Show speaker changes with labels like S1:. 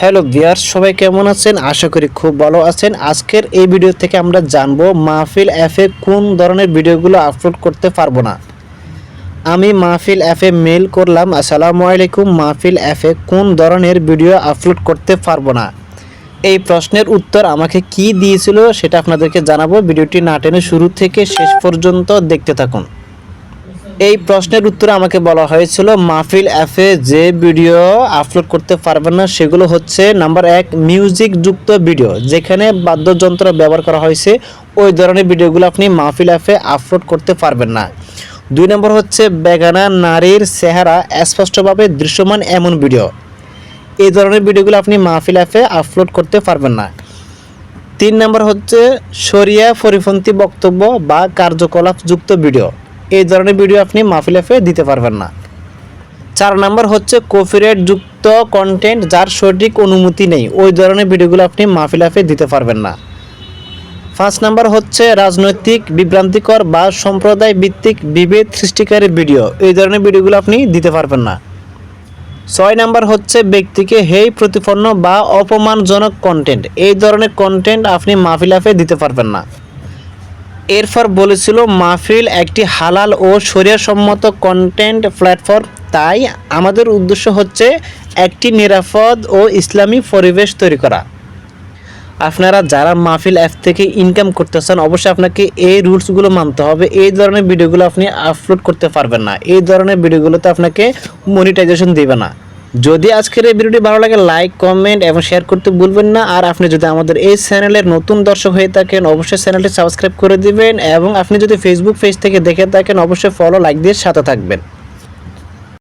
S1: Hello বিয়ার সবাই কেমন আছেন? আশা করি খুব ভালো আছেন। আজকের এই ভিডিও থেকে আমরা জানব মাহফিল অ্যাপে কোন ধরনের ভিডিওগুলো আপলোড করতে পারব না। আমি মাহফিল অ্যাপে মেল করলাম, আসসালামু আলাইকুম, মাহফিল অ্যাপে কোন ধরনের ভিডিও আপলোড করতে পারব না? এই প্রশ্নের উত্তর আমাকে কি দিয়েছিল সেটা আপনাদেরকে জানাব। ভিডিওটি না টেনে শুরু থেকে শেষ পর্যন্ত দেখতে থাকুন। এই প্রশ্নের উত্তরে আমাকে বলা হয়েছিল, মাহফিল অ্যাপে যে ভিডিও আপলোড করতে পারবেন না, সেগুলো হচ্ছে, নাম্বার এক মিউজিক যুক্ত ভিডিও, যেখানে বাদ্যযন্ত্র ব্যবহার করা হয়েছে, ওই ধরনের ভিডিওগুলো আপনি মাহফিল অ্যাপে আপলোড করতে পারবেন না। দুই নম্বর হচ্ছে, বেগানা নারীর চেহারা স্পষ্টভাবে দৃশ্যমান এমন ভিডিও, এই ধরনের ভিডিওগুলো আপনি মাহফিল অ্যাপে আপলোড করতে পারবেন না। তিন নম্বর হচ্ছে, শরিয়া পরিপন্থী বক্তব্য বা কার্যকলাপ যুক্ত ভিডিও এই ধরনের ভিডিও আপনি মাহফিল অ্যাপে দিতে পারবেন না। চার নম্বর হচ্ছে কপিরাইট যুক্ত কন্টেন্ট যার সঠিক অনুমতি নেই, ওই ধরনের ভিডিওগুলো আপনি মাহফিল অ্যাপে দিতে পারবেন না। পাঁচ নাম্বার হচ্ছে রাজনৈতিক, বিভ্রান্তিকর বা সম্প্রদায় ভিত্তিক বিভেদ সৃষ্টিকারী ভিডিও এই ধরনের ভিডিওগুলো আপনি দিতে পারবেন না। ছয় নাম্বার হচ্ছে ব্যক্তিকে হেই প্রতিপন্ন বা অপমানজনক কন্টেন্ট এই ধরনের কন্টেন্ট আপনি মাহফিল অ্যাপে দিতে পারবেন না। এরপর বলেছিল, মাহফিল একটি হালাল ও সম্মত কন্টেন্ট প্ল্যাটফর্ম তাই আমাদের উদ্দেশ্য হচ্ছে একটি নিরাপদ ও ইসলামী পরিবেশ তৈরি করা। আপনারা যারা মাহফিল অ্যাপ থেকে ইনকাম করতেছেন, অবশ্যই আপনাকে এই রুলসগুলো মানতে হবে। এই ধরনের ভিডিওগুলো আপনি আপলোড করতে পারবেন না। এই ধরনের ভিডিওগুলোতে আপনাকে মনিটাইজেশন দেবে না। যদি আজকের এই ভিডিওটি ভালো লাগে লাইক কমেন্ট এবং শেয়ার করতে ভুলবেন না। আর আপনি যদি আমাদের এই চ্যানেলের নতুন দর্শক হয়ে থাকেন, অবশ্যই চ্যানেলটি সাবস্ক্রাইব করে দিবেন এবং আপনি যদি ফেসবুক পেজ থেকে দেখে থাকেন, অবশ্যই ফলো লাইক দিয়ে সাথে থাকবেন।